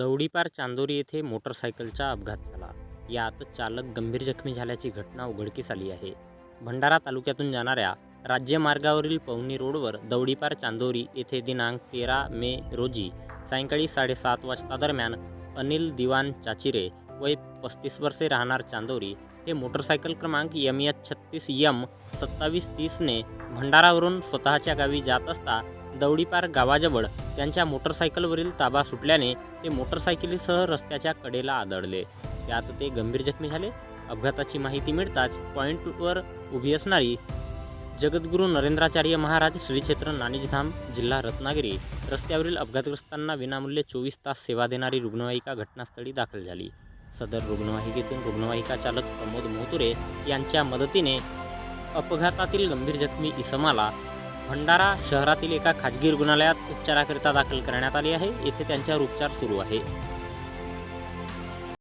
दौडीपार चांदोरी येथे मोटरसायकलचा अपघात झाला. यात चालक गंभीर जखमी झाल्याची घटना उघडकीस आली आहे. भंडारा तालुक्यातून जाणाऱ्या राज्यमार्गावरील पवनी रोडवर दौडीपार चांदोरी येथे दिनांक तेरा मे रोजी सायंकाळी साडेसात वाजता दरम्यान अनिल दिवान चाचिरे वय पस्तीस वर्षे राहणार चांदोरी हे मोटरसायकल क्रमांक एम एच छत्तीस यम सत्तावीस तीसने भंडारावरून स्वतःच्या गावी जात असता दौडीपार गावाजवळ त्यांच्या मोटरसायकलवरील ताबा सुटल्याने ते मोटरसायकलीसह रस्त्याच्या कडेला आदळले. त्यात ते गंभीर जखमी झाले. अपघाताची माहिती मिळताच पॉईंटवर उभी असणारी जगद्गुरू नरेंद्राचार्य महाराज श्रीक्षेत्र नाणेजधाम जिल्हा रत्नागिरी रस्त्यावरील अपघातग्रस्तांना विनामूल्य चोवीस तास सेवा देणारी रुग्णवाहिका घटनास्थळी दाखल झाली. सदर रुग्णवाहिकेतून रुग्णवाहिका चालक प्रमोद मोहतुरे यांच्या मदतीने अपघातातील गंभीर जखमी इसमाला भंडारा शहरातील एका खाजगी रुग्णालयात उपचाराकरिता दाखल करण्यात आले आहे. येथे त्यांच्यावर उपचार सुरू आहे.